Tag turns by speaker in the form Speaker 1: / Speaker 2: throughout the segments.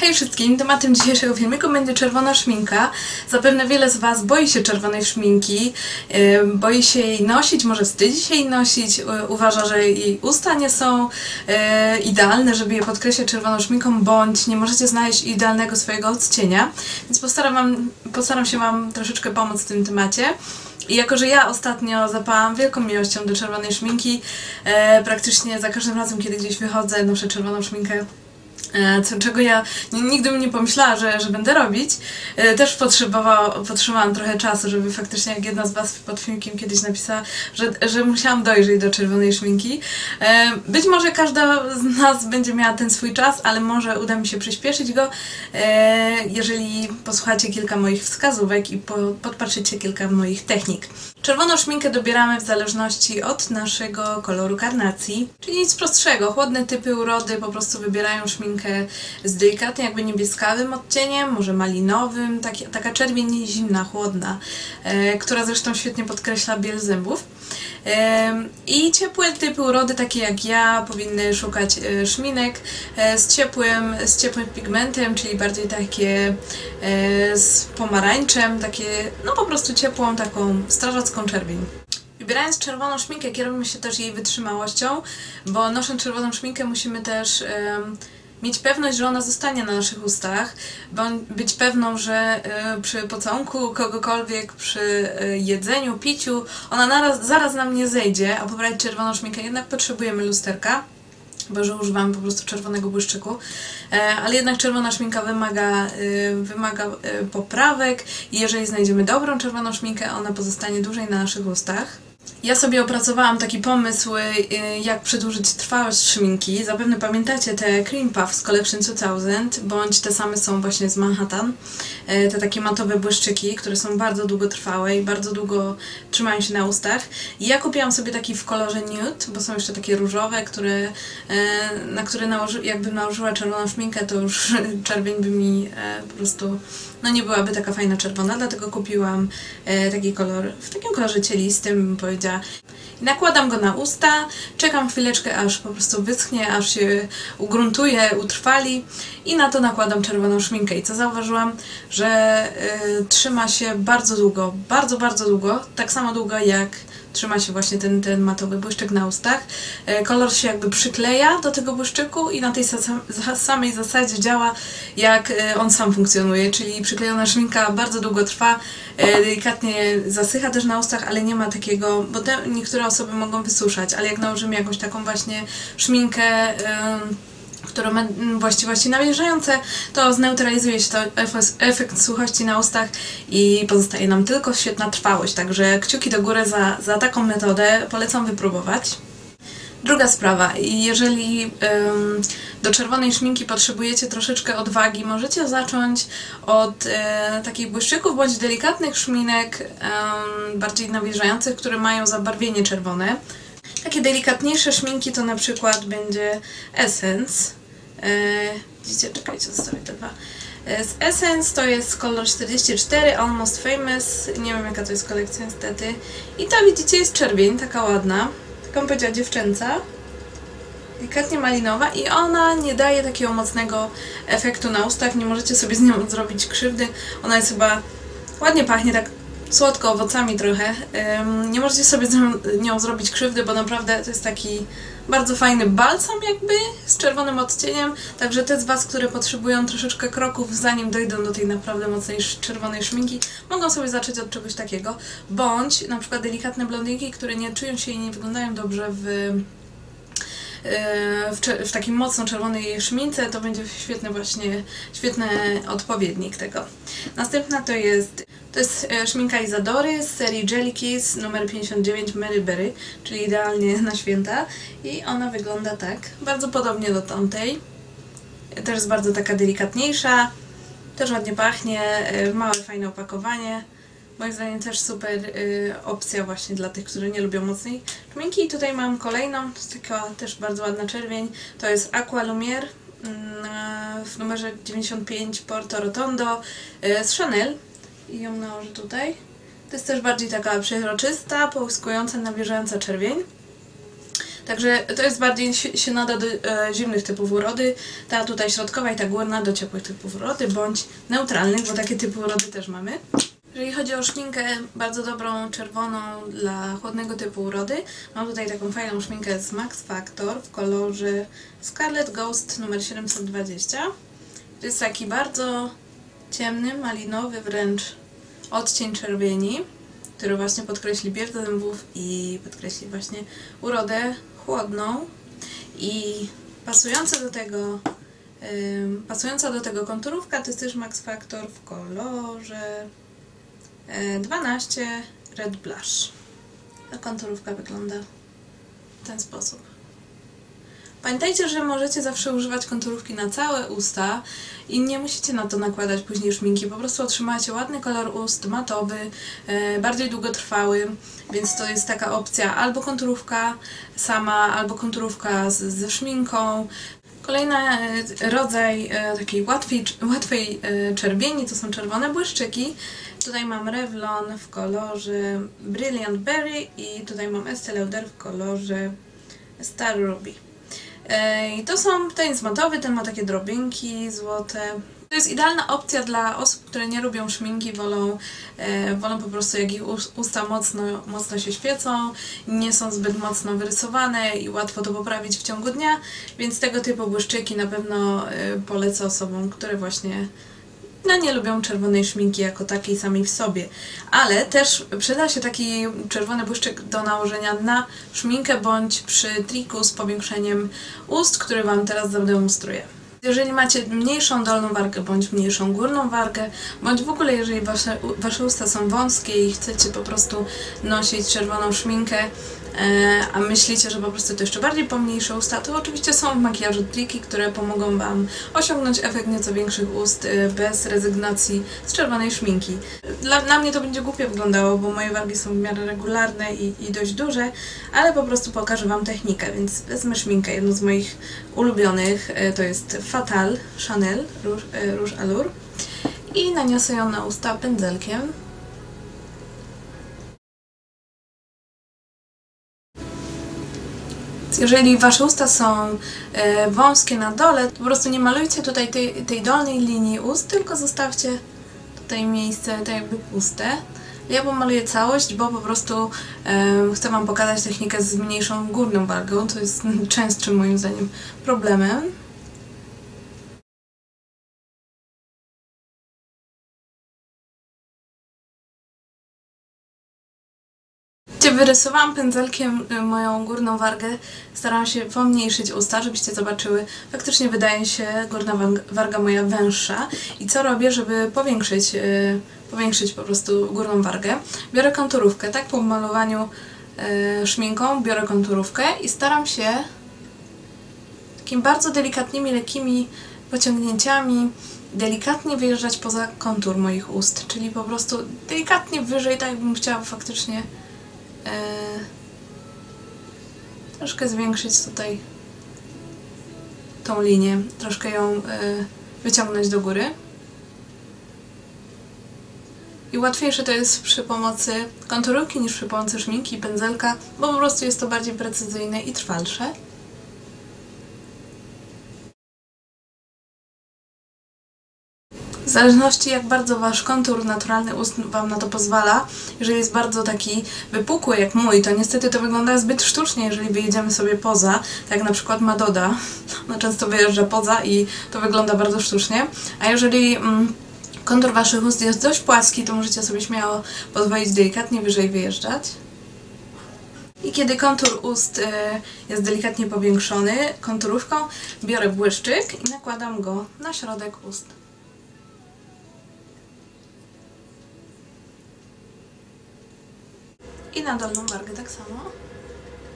Speaker 1: Hej wszystkim, tematem dzisiejszego filmiku będzie czerwona szminka. Zapewne wiele z Was boi się czerwonej szminki, boi się jej nosić, może wstydzi się jej nosić, uważa, że jej usta nie są yy, idealne, żeby je podkreślać czerwoną szminką, bądź nie możecie znaleźć idealnego swojego odcienia. Więc postaram, wam, postaram się Wam troszeczkę pomóc w tym temacie. I jako, że ja ostatnio zapałam wielką miłością do czerwonej szminki, e, praktycznie za każdym razem, kiedy gdzieś wychodzę, noszę czerwoną szminkę. E, Co, czego ja nigdy bym nie pomyślała, że, że będę robić. E, Też potrzebowała, potrzebowałam trochę czasu, żeby faktycznie, jak jedna z Was pod filmikiem kiedyś napisała, że, że musiałam dojrzeć do czerwonej szminki. E, Być może każda z nas będzie miała ten swój czas, ale może uda mi się przyspieszyć go, jeżeli posłuchacie kilka moich wskazówek i po, podpatrzycie kilka moich technik. Czerwoną szminkę dobieramy w zależności od naszego koloru karnacji, czyli nic prostszego. Chłodne typy urody po prostu wybierają szminkę z delikatnie jakby niebieskawym odcieniem, może malinowym, taki, taka czerwień zimna, chłodna, e, która zresztą świetnie podkreśla biel zębów. Em, I ciepłe typy urody, takie jak ja, powinny szukać e, szminek e, z ciepłym, z ciepłym pigmentem, czyli bardziej takie e, z pomarańczem, takie no po prostu ciepłą, taką strażacką czerwień. Wybierając czerwoną szminkę kierujemy się też jej wytrzymałością, bo nosząc czerwoną szminkę musimy też em, mieć pewność, że ona zostanie na naszych ustach, być pewną, że e, przy pocałunku kogokolwiek, przy e, jedzeniu, piciu, ona naraz, zaraz nam nie zejdzie, a pobrać czerwoną szminkę jednak potrzebujemy lusterka bo że używam po prostu czerwonego błyszczyku, e, ale jednak czerwona szminka wymaga, e, wymaga e, poprawek i jeżeli znajdziemy dobrą czerwoną szminkę, ona pozostanie dłużej na naszych ustach. Ja sobie opracowałam taki pomysł, y, jak przedłużyć trwałość szminki. Zapewne pamiętacie te Cream Puffs Collection 2000, bądź te same są właśnie z Manhattan. E, Te takie matowe błyszczyki, które są bardzo długotrwałe i bardzo długo trzymają się na ustach. I ja kupiłam sobie taki w kolorze nude, bo są jeszcze takie różowe, które, e, na które nałoży, jakbym nałożyła czerwoną szminkę, to już czerwień by mi e, po prostu no nie byłaby taka fajna czerwona, dlatego kupiłam taki kolor, w takim kolorze cielistym, bym powiedziała. Nakładam go na usta, czekam chwileczkę, aż po prostu wyschnie, aż się ugruntuje, utrwali i na to nakładam czerwoną szminkę. I co zauważyłam, że e, trzyma się bardzo długo, bardzo, bardzo długo, tak samo długo jak trzyma się właśnie ten, ten matowy błyszczyk na ustach. E, Kolor się jakby przykleja do tego błyszczyku i na tej samej zasadzie działa, jak e, on sam funkcjonuje, czyli przyklejona szminka bardzo długo trwa, e, delikatnie zasycha też na ustach, ale nie ma takiego, bo te niektóre osoby mogą wysuszać, ale jak nałożymy jakąś taką właśnie szminkę, które ma właściwości nawilżające, to zneutralizuje się to efekt suchości na ustach i pozostaje nam tylko świetna trwałość. Także kciuki do góry za, za taką metodę polecam wypróbować. Druga sprawa, jeżeli em, do czerwonej szminki potrzebujecie troszeczkę odwagi, możecie zacząć od e, takich błyszczyków bądź delikatnych szminek em, bardziej nawilżających, które mają zabarwienie czerwone. Takie delikatniejsze szminki to na przykład będzie Essence. E, widzicie, czekajcie, zostawię te dwa. E, Z Essence to jest kolor 44, Almost Famous. Nie wiem jaka to jest kolekcja niestety. I ta widzicie jest czerwień, taka ładna. Taką powiedziała dziewczęca. Delikatnie malinowa i ona nie daje takiego mocnego efektu na ustach. Nie możecie sobie z nią zrobić krzywdy. Ona jest chyba ładnie pachnie, tak słodko owocami trochę. Nie możecie sobie z nią zrobić krzywdy, bo naprawdę to jest taki bardzo fajny balsam jakby z czerwonym odcieniem. Także te z Was, które potrzebują troszeczkę kroków zanim dojdą do tej naprawdę mocnej czerwonej szminki, mogą sobie zacząć od czegoś takiego. Bądź na przykład delikatne blondynki, które nie czują się i nie wyglądają dobrze w e, w, w takim mocno czerwonej szmince, to będzie świetny właśnie, świetny odpowiednik tego. Następna to jest, to jest e, szminka Izadory z serii Jelly Kiss numer 59 Mary Berry, czyli idealnie na święta i ona wygląda tak, bardzo podobnie do tamtej. Też jest bardzo taka delikatniejsza, też ładnie pachnie, e, małe fajne opakowanie. Moim zdaniem też super y, opcja właśnie dla tych, którzy nie lubią mocnej szminki. I tutaj mam kolejną, to jest taka też bardzo ładna czerwień. To jest Aqua Lumiere mm, w numerze 95 Porto Rotondo z Chanel. I ją nałożę tutaj. To jest też bardziej taka przeźroczysta, połyskująca, nawilżająca czerwień. Także to jest bardziej się nada do e, zimnych typów urody, ta tutaj środkowa i ta górna do ciepłych typów urody, bądź neutralnych, bo takie typy urody też mamy. Jeżeli chodzi o szminkę bardzo dobrą, czerwoną dla chłodnego typu urody, mam tutaj taką fajną szminkę z Max Factor w kolorze Scarlet Ghost numer 720. To jest taki bardzo ciemny, malinowy wręcz odcień czerwieni, który właśnie podkreśli bieg zębów i podkreśli właśnie urodę chłodną i pasująca do tego pasująca do tego konturówka to jest też Max Factor w kolorze e, 12 Red Blush. Ta konturówka wygląda w ten sposób. Pamiętajcie, że możecie zawsze używać konturówki na całe usta i nie musicie na to nakładać później szminki. Po prostu otrzymacie ładny kolor ust, matowy, e, bardziej długotrwały, więc to jest taka opcja albo konturówka sama, albo konturówka z, ze szminką. Kolejny e, rodzaj e, takiej łatwiej, łatwej czerwieni to są czerwone błyszczyki. Tutaj mam Revlon w kolorze Brilliant Berry i tutaj mam Estée Lauder w kolorze Star Ruby. E, I to są, ten jest matowy, ten ma takie drobinki złote. To jest idealna opcja dla osób, które nie lubią szminki, wolą, e, wolą po prostu jak ich us- usta mocno, mocno się świecą, nie są zbyt mocno wyrysowane i łatwo to poprawić w ciągu dnia, więc tego typu błyszczyki na pewno e, polecę osobom, które właśnie no nie lubią czerwonej szminki jako takiej samej w sobie. Ale też przyda się taki czerwony błyszczyk do nałożenia na szminkę bądź przy triku z powiększeniem ust, który Wam teraz zademonstruję. Jeżeli macie mniejszą dolną wargę bądź mniejszą górną wargę, bądź w ogóle jeżeli wasze, wasze usta są wąskie i chcecie po prostu nosić czerwoną szminkę, a myślicie, że po prostu to jeszcze bardziej pomniejsze usta, to oczywiście są w makijażu triki, które pomogą Wam osiągnąć efekt nieco większych ust e, bez rezygnacji z czerwonej szminki. Dla, na mnie to będzie głupio wyglądało, bo moje wargi są w miarę regularne i, i dość duże, ale po prostu pokażę Wam technikę, więc wezmę szminkę, jedną z moich ulubionych, e, to jest Fatal Chanel Rouge, e, Rouge Allure i naniosę ją na usta pędzelkiem. Jeżeli Wasze usta są e, wąskie na dole, po prostu nie malujcie tutaj tej, tej dolnej linii ust, tylko zostawcie tutaj miejsce tak jakby puste. Ja pomaluję całość, bo po prostu em, chcę Wam pokazać technikę z mniejszą górną wargą, to jest częstszym moim zdaniem problemem. Wyrysowałam pędzelkiem y, moją górną wargę, starałam się pomniejszyć usta, żebyście zobaczyły. Faktycznie wydaje się górna warga moja węższa. I co robię, żeby powiększyć, y, powiększyć po prostu górną wargę? Biorę konturówkę, tak po malowaniu y, szminką, biorę konturówkę i staram się takimi bardzo delikatnymi, lekkimi pociągnięciami delikatnie wyjeżdżać poza kontur moich ust, czyli po prostu delikatnie wyżej, tak jakbym chciała faktycznie e, troszkę zwiększyć tutaj tą linię, troszkę ją e, wyciągnąć do góry. I łatwiejsze to jest przy pomocy konturówki niż przy pomocy szminki i pędzelka, bo po prostu jest to bardziej precyzyjne i trwalsze. Zależności jak bardzo Wasz kontur naturalny ust Wam na to pozwala, jeżeli jest bardzo taki wypukły jak mój, to niestety to wygląda zbyt sztucznie, jeżeli wyjedziemy sobie poza, tak na przykład Madoda, ona często wyjeżdża poza i to wygląda bardzo sztucznie, a jeżeli mm, kontur Waszych ust jest dość płaski, to możecie sobie śmiało pozwolić delikatnie wyżej wyjeżdżać. I kiedy kontur ust e, jest delikatnie powiększony konturówką, biorę błyszczyk i nakładam go na środek ust. I na dolną wargę tak samo.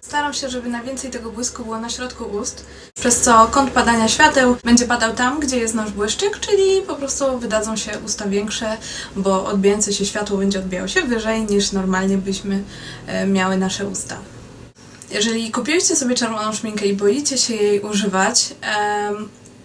Speaker 1: Staram się, żeby najwięcej tego błysku było na środku ust, przez co kąt padania świateł będzie padał tam, gdzie jest nasz błyszczyk, czyli po prostu wydadzą się usta większe, bo odbijające się światło będzie odbijało się wyżej niż normalnie byśmy e, miały nasze usta. Jeżeli kupiłyście sobie czerwoną szminkę i boicie się jej używać,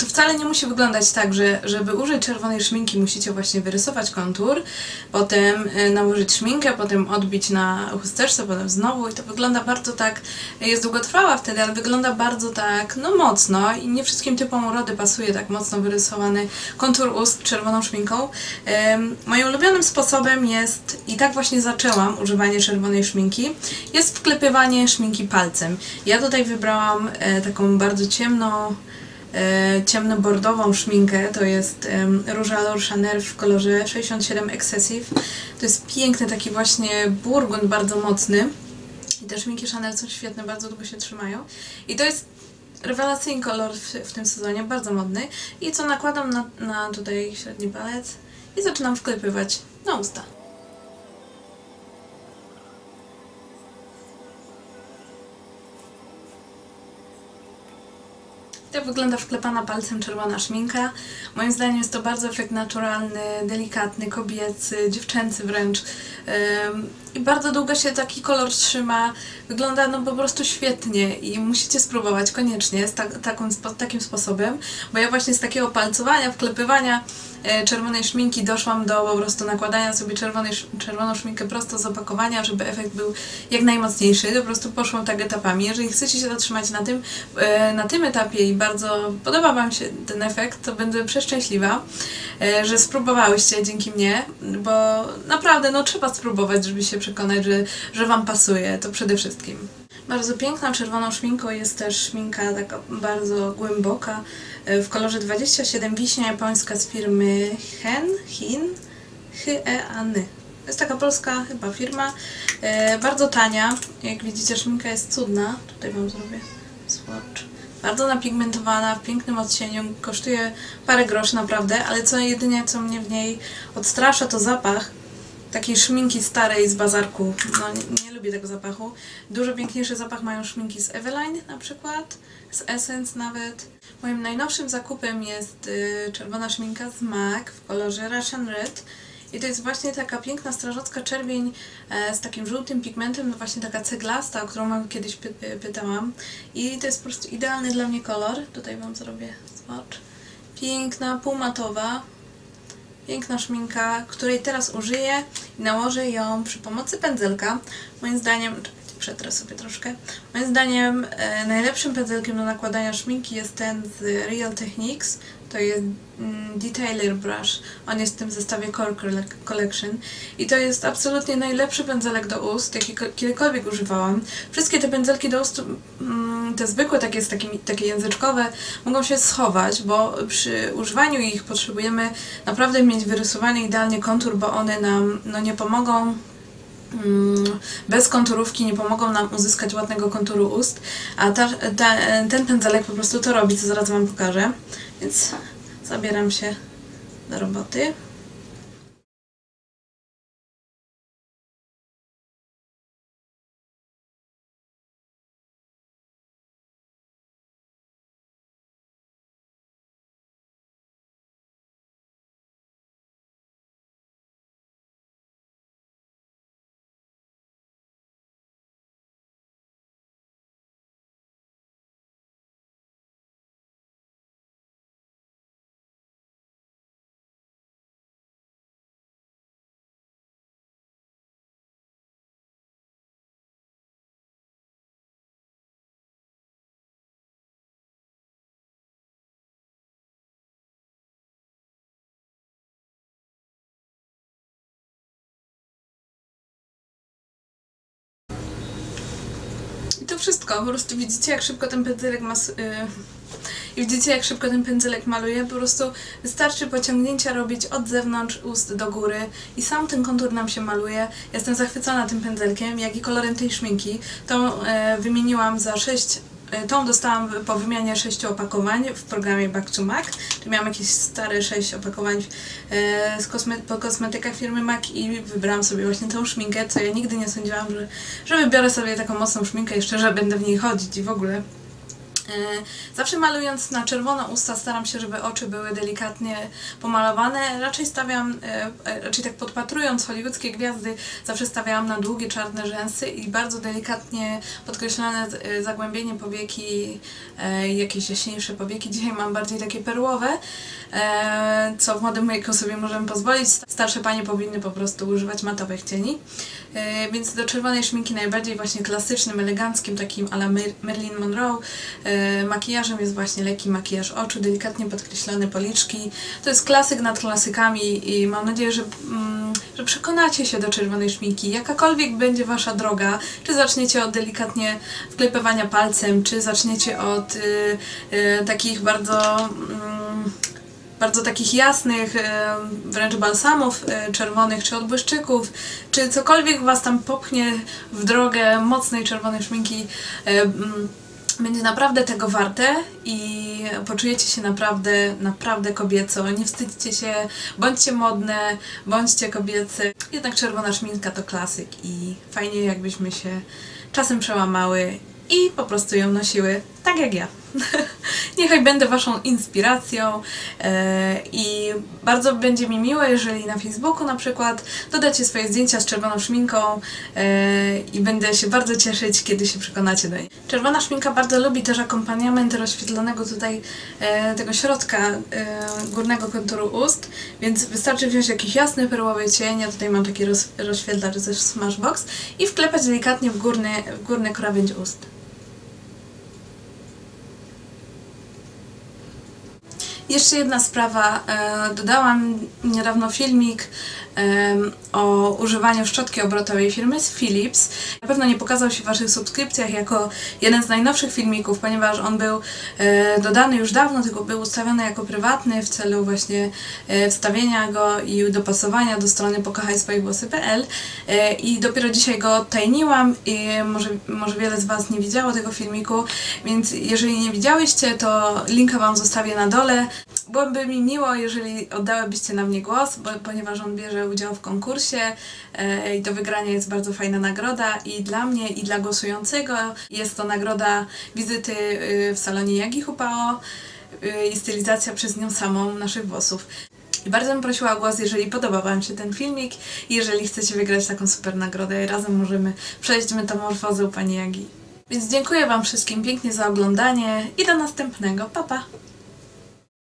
Speaker 1: to wcale nie musi wyglądać tak, że żeby użyć czerwonej szminki musicie właśnie wyrysować kontur, potem e, nałożyć szminkę, potem odbić na chusteczce, potem znowu i to wygląda bardzo tak, jest długotrwała wtedy, ale wygląda bardzo tak, no mocno i nie wszystkim typom urody pasuje tak mocno wyrysowany kontur ust czerwoną szminką. Moim ulubionym sposobem jest, i tak właśnie zaczęłam używanie czerwonej szminki, jest wklepywanie szminki palcem. Ja tutaj wybrałam e, taką bardzo ciemną, ciemnobordową szminkę, to jest Rouge Allure Chanel w kolorze 67 Excessive. To jest piękny taki właśnie burgund, bardzo mocny. I te szminki Chanel są świetne, bardzo długo się trzymają. I to jest rewelacyjny kolor w, w tym sezonie, bardzo modny. I co nakładam na, na tutaj średni palec i zaczynam wklepywać na usta. Tak wygląda wklepana palcem czerwona szminka. Moim zdaniem jest to bardzo efekt naturalny, delikatny, kobiecy, dziewczęcy wręcz. I bardzo długo się taki kolor trzyma. Wygląda no po prostu świetnie i musicie spróbować koniecznie z spo, takim sposobem, bo ja właśnie z takiego palcowania, wklepywania e, czerwonej szminki doszłam do po prostu nakładania sobie czerwonej, czerwoną szminkę prosto z opakowania, żeby efekt był jak najmocniejszy. Po prostu poszłam tak etapami. Jeżeli chcecie się zatrzymać na tym, e, na tym etapie i bardzo podoba Wam się ten efekt, to będę przeszczęśliwa, e, że spróbowałyście dzięki mnie, bo naprawdę no trzeba spróbować, żeby się przekonać, że, że Wam pasuje, to przede wszystkim. Bardzo piękną czerwoną szminką jest też szminka taka bardzo głęboka e, w kolorze 27 wiśnia japońska z firmy Hen, Hin, Hyeany. To jest taka polska chyba firma, e, bardzo tania. Jak widzicie szminka jest cudna. Tutaj Wam zrobię swatch. Bardzo napigmentowana, w pięknym odcieniu, kosztuje parę groszy naprawdę, ale co jedynie co mnie w niej odstrasza to zapach takiej szminki starej z bazarku. No nie, nie lubię tego zapachu. Dużo piękniejszy zapach mają szminki z Eveline na przykład, z Essence nawet. Moim najnowszym zakupem jest y, czerwona szminka z MAC w kolorze Russian Red. I to jest właśnie taka piękna strażacka czerwień e, z takim żółtym pigmentem, no właśnie taka ceglasta, o którą mam kiedyś py py- pytałam. I to jest po prostu idealny dla mnie kolor. Tutaj Wam zrobię swatch. Piękna, półmatowa, Piękna szminka, której teraz użyję i nałożę ją przy pomocy pędzelka. Moim zdaniem, czekajcie, przetrę sobie troszkę. Moim zdaniem e, najlepszym pędzelkiem do nakładania szminki jest ten z Real Techniques. To jest mm, Detailer Brush. On jest w tym zestawie Core Colle- Collection. I to jest absolutnie najlepszy pędzelek do ust, jaki ko- kiedykolwiek używałam. Wszystkie te pędzelki do ust, mm, te zwykłe, takie, z takimi, takie języczkowe, mogą się schować, bo przy używaniu ich potrzebujemy naprawdę mieć wyrysowany idealnie kontur, bo one nam no, nie pomogą mm, bez konturówki nie pomogą nam uzyskać ładnego konturu ust, a ta, ta, ten pędzelek po prostu to robi, co zaraz Wam pokażę. Więc zabieram się do roboty. To wszystko. Po prostu widzicie, jak szybko ten pędzelek mas... y, I widzicie, jak szybko ten pędzelek maluje. Po prostu wystarczy pociągnięcia robić od zewnątrz ust do góry i sam ten kontur nam się maluje. Jestem zachwycona tym pędzelkiem, jak i kolorem tej szminki. Tą e, wymieniłam za 6 e, Tą dostałam po wymianie sześciu opakowań w programie Back to Mac. Tu miałam jakieś stare sześć opakowań e, z kosme po kosmetykach firmy MAC i wybrałam sobie właśnie tą szminkę, co ja nigdy nie sądziłam, że, że wybiorę sobie taką mocną szminkę i szczerze będę w niej chodzić i w ogóle. E, Zawsze malując na czerwono usta staram się, żeby oczy były delikatnie pomalowane. Raczej stawiam, e, e, raczej tak podpatrując hollywoodzkie gwiazdy, zawsze stawiałam na długie czarne rzęsy i bardzo delikatnie podkreślone z- e, zagłębienie powieki, jakieś jaśniejsze powieki. Dzisiaj mam bardziej takie perłowe, co w młodym wieku sobie możemy pozwolić. Starsze panie powinny po prostu używać matowych cieni. E, Więc do czerwonej szminki najbardziej właśnie klasycznym, eleganckim, takim ala Mer- Marilyn Monroe. E, Makijażem jest właśnie lekki makijaż oczu, delikatnie podkreślone policzki. To jest klasyk nad klasykami i mam nadzieję, że, mm, że przekonacie się do czerwonej szminki. Jakakolwiek będzie wasza droga, czy zaczniecie od delikatnie wklepywania palcem, czy zaczniecie od y, y, takich bardzo... Bardzo takich jasnych, e, wręcz balsamów e, czerwonych, czy od błyszczyków, czy cokolwiek Was tam popchnie w drogę mocnej czerwonej szminki, e, mm, będzie naprawdę tego warte i poczujecie się naprawdę, naprawdę kobieco. Nie wstydźcie się, bądźcie modne, bądźcie kobiece. Jednak czerwona szminka to klasyk i fajnie jakbyśmy się czasem przełamały i po prostu ją nosiły, tak jak ja. Niechaj będę Waszą inspiracją e, i bardzo będzie mi miło, jeżeli na Facebooku na przykład dodacie swoje zdjęcia z czerwoną szminką e, i będę się bardzo cieszyć, kiedy się przekonacie do niej. Czerwona szminka bardzo lubi też akompaniament rozświetlonego tutaj e, tego środka górnego konturu ust, więc wystarczy wziąć jakiś jasny perłowy cień, ja tutaj mam taki roz, rozświetlacz ze Smashbox i wklepać delikatnie w górny, w górny krawędź ust. Jeszcze jedna sprawa. E, dodałam niedawno filmik o używaniu szczotki obrotowej firmy z Philips. Na pewno nie pokazał się w Waszych subskrypcjach jako jeden z najnowszych filmików, ponieważ on był e, dodany już dawno, tylko był ustawiony jako prywatny w celu właśnie e, wstawienia go i dopasowania do strony pokochajswojewłosy.pl e, i dopiero dzisiaj go odtajniłam i może, może wiele z Was nie widziało tego filmiku, więc jeżeli nie widziałyście, to linka Wam zostawię na dole. Byłoby mi miło, jeżeli oddałybyście na mnie głos, bo, ponieważ on bierze udział w konkursie e, i do wygrania jest bardzo fajna nagroda i dla mnie, i dla głosującego jest to nagroda wizyty y, w salonie Jagi Hupao y, i stylizacja przez nią samą naszych włosów. I bardzo bym prosiła o głos, jeżeli podobał Wam się ten filmik i jeżeli chcecie wygrać taką super nagrodę, razem możemy przejść metamorfozę u Pani Jagi. Więc dziękuję Wam wszystkim pięknie za oglądanie i do następnego. Pa, pa!